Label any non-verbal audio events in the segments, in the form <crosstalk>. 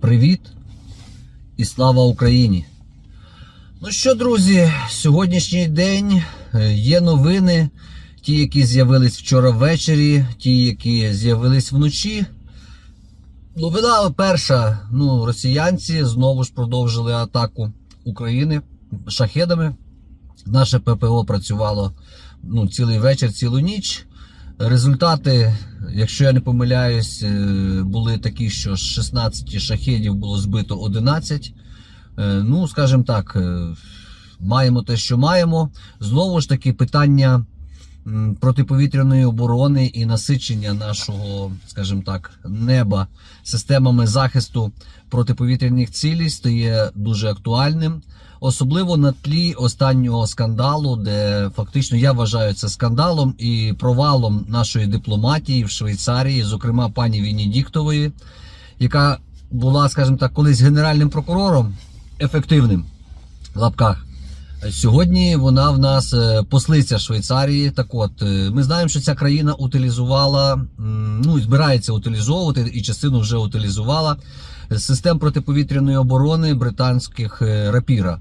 Привіт і слава Україні! Ну що, друзі, сьогоднішній день е, є новини, ті, які з'явились вчора ввечері, ті, які з'явились вночі. Новина перша, ну, росіянці знову ж продовжили атаку України шахедами. Наше ППО працювало ну, цілий вечір, цілу ніч. Результати, якщо я не помиляюсь, е, були такі, що з 16 шахедів було збито 11. Е, Ну, скажімо так, е, маємо те, що маємо. Знову ж таки, питання протиповітряної оборони і насичення нашого, скажімо так, неба системами захисту протиповітряних цілей стає дуже актуальним. Особливо на тлі останнього скандалу, де фактично я вважаю це скандалом і провалом нашої дипломатії в Швейцарії, зокрема пані Венедіктової, яка була, скажімо так, колись генеральним прокурором ефективним в лапках. Сьогодні вона в нас е, послиця Швейцарії. Так от, е, ми знаємо, що ця країна утилізувала, ну збирається утилізовувати, і частину вже утилізувала систем протиповітряної оборони британських е, рапіра.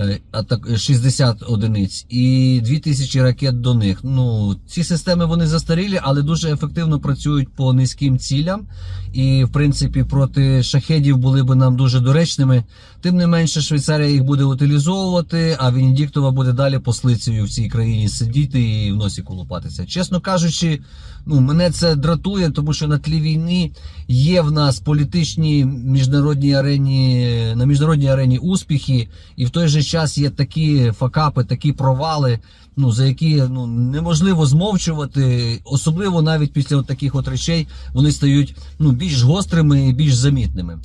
Е, а так 60 одиниць і 2000 ракет до них. Ну ці системи вони застарілі, але дуже ефективно працюють по низьким цілям. І в принципі проти шахедів були би нам дуже доречними. Тим не менше, Швейцарія їх буде утилізовувати, а Венедіктова буде далі послицею в цій країні сидіти і в носі колупатися. Чесно кажучи, ну мене це дратує, тому що на тлі війни є в нас політичні міжнародній арені на міжнародній арені успіхи, і в той же час є такі факапи, такі провали. Ну за які ну неможливо змовчувати, особливо навіть після от таких от речей вони стають ну більш гострими і більш замітними.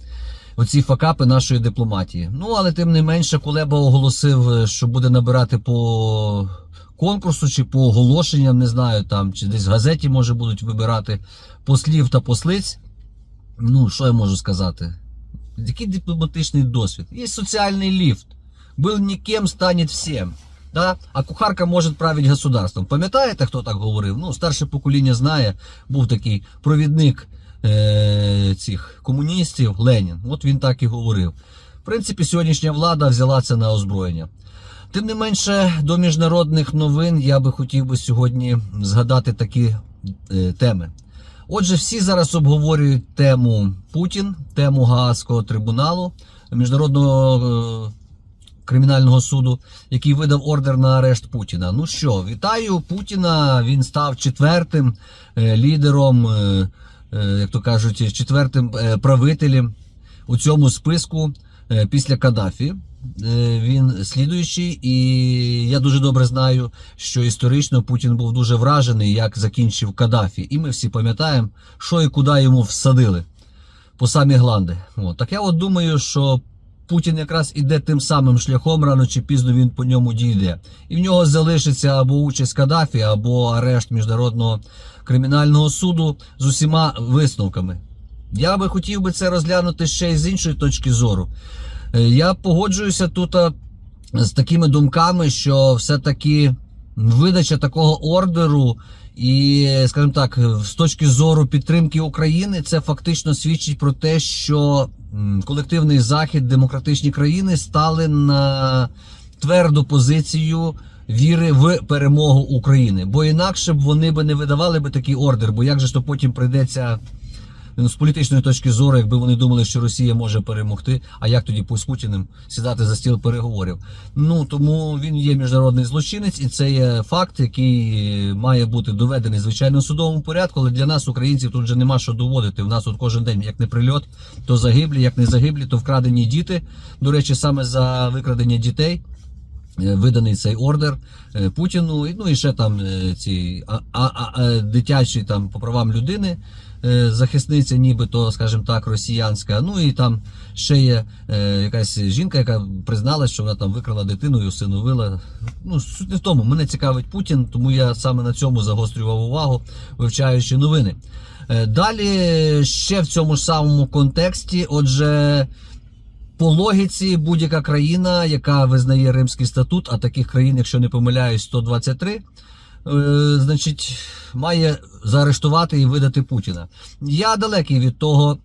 Оці факапи нашої дипломатії. Ну але тим не менше, Кулеба оголосив, що буде набирати по конкурсу чи по оголошенням, не знаю там, чи десь в газеті може будуть вибирати послів та послиць. Ну, що я можу сказати? Який дипломатичний досвід? Є соціальний ліфт. Был никем, станет всем. Да? А кухарка може правити государством. Пам'ятаєте, хто так говорив? Ну, старше покоління знає, був такий провідник е- цих комуністів Ленін. От він так і говорив. В принципі, сьогоднішня влада взяла це на озброєння. Тим не менше, до міжнародних новин я би хотів би сьогодні згадати такі е, теми. Отже, всі зараз обговорюють тему Путін, тему Гаазького трибуналу, міжнародного е, кримінального суду, який видав ордер на арешт Путіна. Ну що, вітаю Путіна. Він став четвертим е, лідером, е, е, як то кажуть, четвертим правителем у цьому списку після Каддафі. Він слідуючий, і я дуже добре знаю, що історично Путін був дуже вражений, як закінчив Каддафі. І ми всі пам'ятаємо, що і куди йому всадили по самі гланди. От. Так я от думаю, що Путін якраз іде тим самим шляхом, рано чи пізно він по ньому дійде. І в нього залишиться або участь Каддафі, або арешт міжнародного кримінального суду з усіма висновками. Я би хотів би це розглянути ще й з іншої точки зору. Е, Я погоджуюся тут з такими думками, що все-таки видача такого ордеру і, скажімо так, з точки зору підтримки України, це фактично свідчить про те, що колективний захід, демократичні країни стали на тверду позицію віри в перемогу України. Бо інакше б вони би не видавали би такий ордер, бо як же ж то потім прийдеться. Ну, з політичної точки зору, якби вони думали, що Росія може перемогти, а як тоді з Путіним сідати за стіл переговорів? Ну тому він є міжнародний злочинець, і це є факт, який має бути доведений звичайно судовому порядку. Але для нас, українців, тут вже нема що доводити. У нас тут кожен день, як не прильот, то загиблі, як не загиблі, то вкрадені діти. До речі, саме за викрадення дітей. Е, Виданий цей ордер е, Путіну, ну і ще там е, ці а, а, а, дитячі там по правам людини захисниця, нібито, скажімо так, росіянська. Ну і там ще є якась жінка, яка призналась, що вона там викрала дитину і усиновила. Ну, суть не в тому. Мене цікавить Путін, тому я саме на цьому загострював увагу, вивчаючи новини. Далі ще в цьому ж самому контексті, отже. По логіці, будь-яка країна, яка визнає Римський статут, а таких країн, якщо не помиляюсь, 123, е, значить, має заарештувати і видати Путіна. Я далекий від того,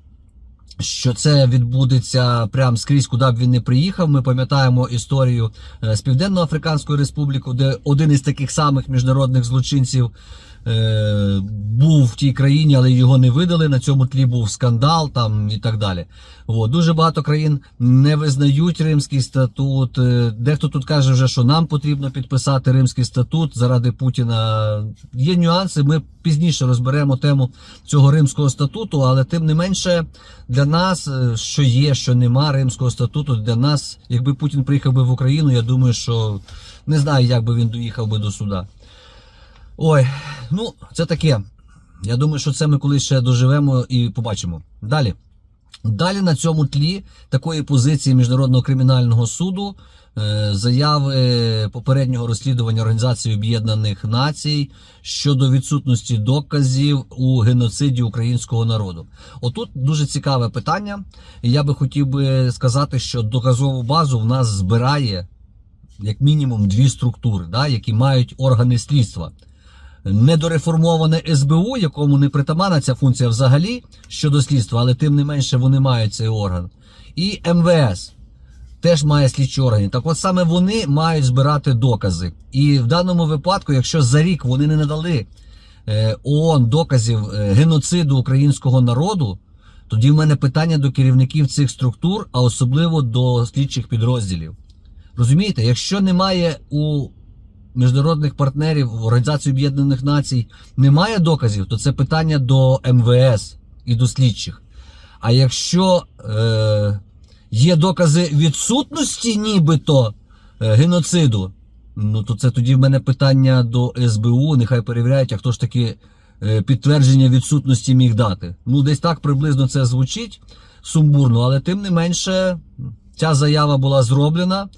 що це відбудеться прямо скрізь, куди б він не приїхав. Ми пам'ятаємо історію е, з Південно-Африканської Республіки, де один із таких самих міжнародних злочинців е, був в тій країні, але його не видали. На цьому тлі був скандал там і так далі. От. Дуже багато країн не визнають Римський статут. Е, Дехто тут каже, вже, що нам потрібно підписати Римський статут заради Путіна. Є нюанси. Ми пізніше розберемо тему цього Римського статуту, але тим не менше для нас, е, що є, що нема Римського статуту, для нас, якби Путін приїхав би в Україну, я думаю, що не знаю, як би він доїхав би до суда. Ой, ну це таке. Я думаю, що це ми колись ще доживемо і побачимо. Далі. Далі на цьому тлі такої позиції Міжнародного кримінального суду, е, заяви попереднього розслідування Організації Об'єднаних Націй щодо відсутності доказів у геноциді українського народу. Отут дуже цікаве питання. Я би хотів би сказати, що доказову базу в нас збирає як мінімум дві структури, да, які мають органи слідства недореформоване СБУ, якому не притаманна ця функція взагалі щодо слідства, але тим не менше вони мають цей орган. І МВС теж має слідчі органи. Так от саме вони мають збирати докази. І в даному випадку, якщо за рік вони не надали е, ООН доказів е, геноциду українського народу, тоді в мене питання до керівників цих структур, а особливо до слідчих підрозділів. Розумієте, якщо немає у міжнародних партнерів в Організації Об'єднаних Націй немає доказів, то це питання до МВС і до слідчих. А якщо е, є докази відсутності, нібито е, геноциду, ну то це тоді в мене питання до СБУ. Нехай перевіряють, а хто ж таки е, підтвердження відсутності міг дати. Ну, десь так приблизно це звучить сумбурно, але тим не менше, ця заява була зроблена.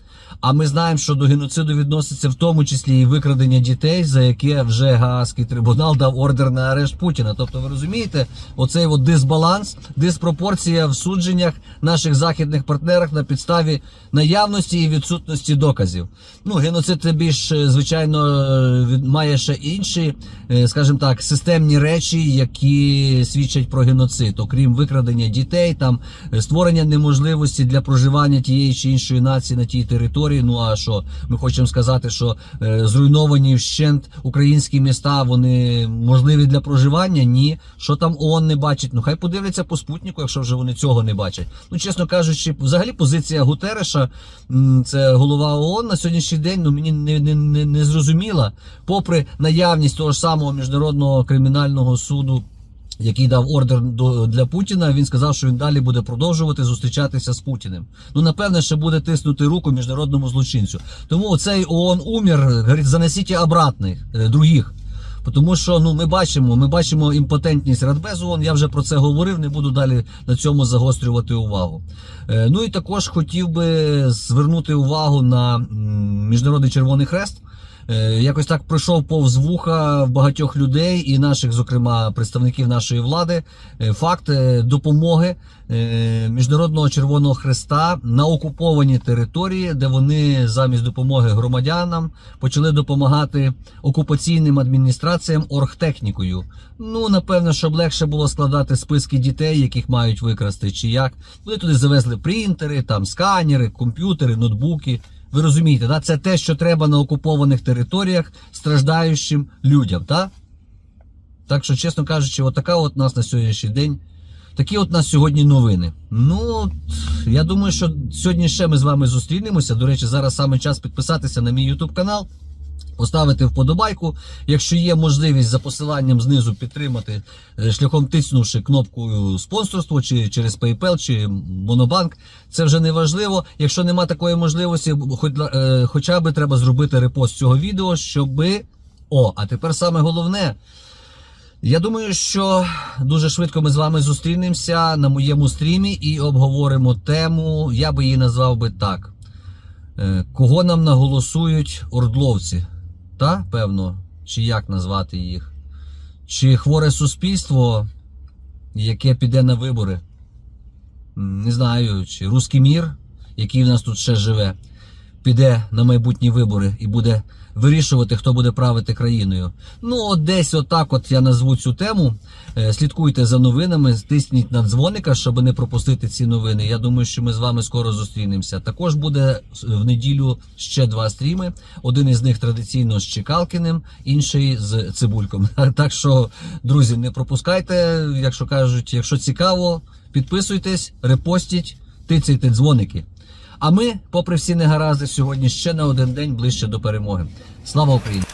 А ми знаємо, що до геноциду відноситься в тому числі і викрадення дітей, за яке вже Гаазький трибунал дав ордер на арешт Путіна. Тобто, ви розумієте, оцей от дисбаланс, диспропорція в судженнях наших західних партнерах на підставі наявності і відсутності доказів. Ну, геноцид більш е, звичайно е, має ще інші, е, скажімо так, системні речі, які свідчать про геноцид, окрім викрадення дітей, там створення неможливості для проживання тієї чи іншої нації на тій території. Ну а що ми хочемо сказати, що е, зруйновані вщент українські міста, вони можливі для проживання? Ні. Що там ООН не бачить? Ну хай подивляться по спутнику, якщо вже вони цього не бачать. Ну чесно кажучи, взагалі позиція Гутереша, це голова ООН на сьогоднішній день. Ну мені не, не, не, не зрозуміла, попри наявність того ж самого міжнародного кримінального суду який дав ордер до, для Путіна, він сказав, що він далі буде продовжувати зустрічатися з Путіним. Ну, напевне, ще буде тиснути руку міжнародному злочинцю. Тому цей ООН умер, говорить, занесіть обратних, е, других. Тому що ну ми бачимо, ми бачимо імпотентність Радбезу ООН, я вже про це говорив, не буду далі на цьому загострювати увагу. Е, Ну і також хотів би звернути увагу на Міжнародний Червоний Хрест. Е, Якось так пройшов повз вуха багатьох людей і наших, зокрема, представників нашої влади, е, факт е, допомоги Міжнародного Червоного Хреста на окупованій території, де вони замість допомоги громадянам почали допомагати окупаційним адміністраціям оргтехнікою. Ну, напевно, щоб легше було складати списки дітей, яких мають викрасти, чи як. Вони туди завезли принтери, там сканери, комп'ютери, ноутбуки. Ви розумієте, да? це те, що треба на окупованих територіях страждаючим людям. Да? Так що, чесно кажучи, от така от нас на сьогоднішній день. Такі от нас сьогодні новини. Ну, я думаю, що сьогодні ще ми з вами зустрінемося. До речі, зараз саме час підписатися на мій YouTube канал, поставити вподобайку. Якщо є можливість за посиланням знизу підтримати е, шляхом тиснувши кнопкою спонсорство, чи через PayPal, чи Монобанк, це вже не важливо. Якщо нема такої можливості, хоч, е, хоча б треба зробити репост цього відео, щоби. О, а тепер саме головне. Я думаю, що дуже швидко ми з вами зустрінемося на моєму стрімі і обговоримо тему. Я би її назвав би так: Е, кого нам наголосують ордловці? Та, певно, чи як назвати їх? Чи хворе суспільство, яке піде на вибори? Не знаю, чи русський мір, який в нас тут ще живе, піде на майбутні вибори і буде вирішувати, хто буде правити країною. Ну, от десь отак, от я назву цю тему. Е, Слідкуйте за новинами, стисніть на дзвоника, щоб не пропустити ці новини. Я думаю, що ми з вами скоро зустрінемося. Також буде в неділю ще два стріми. Один із них традиційно з Чекалкіним, інший з Цибульком. <laughs> Так що, друзі, не пропускайте, якщо кажуть, якщо цікаво, підписуйтесь, репостіть, тицяйте дзвоники. А ми, попри всі негаразди, сьогодні ще на один день ближче до перемоги. Слава Україні!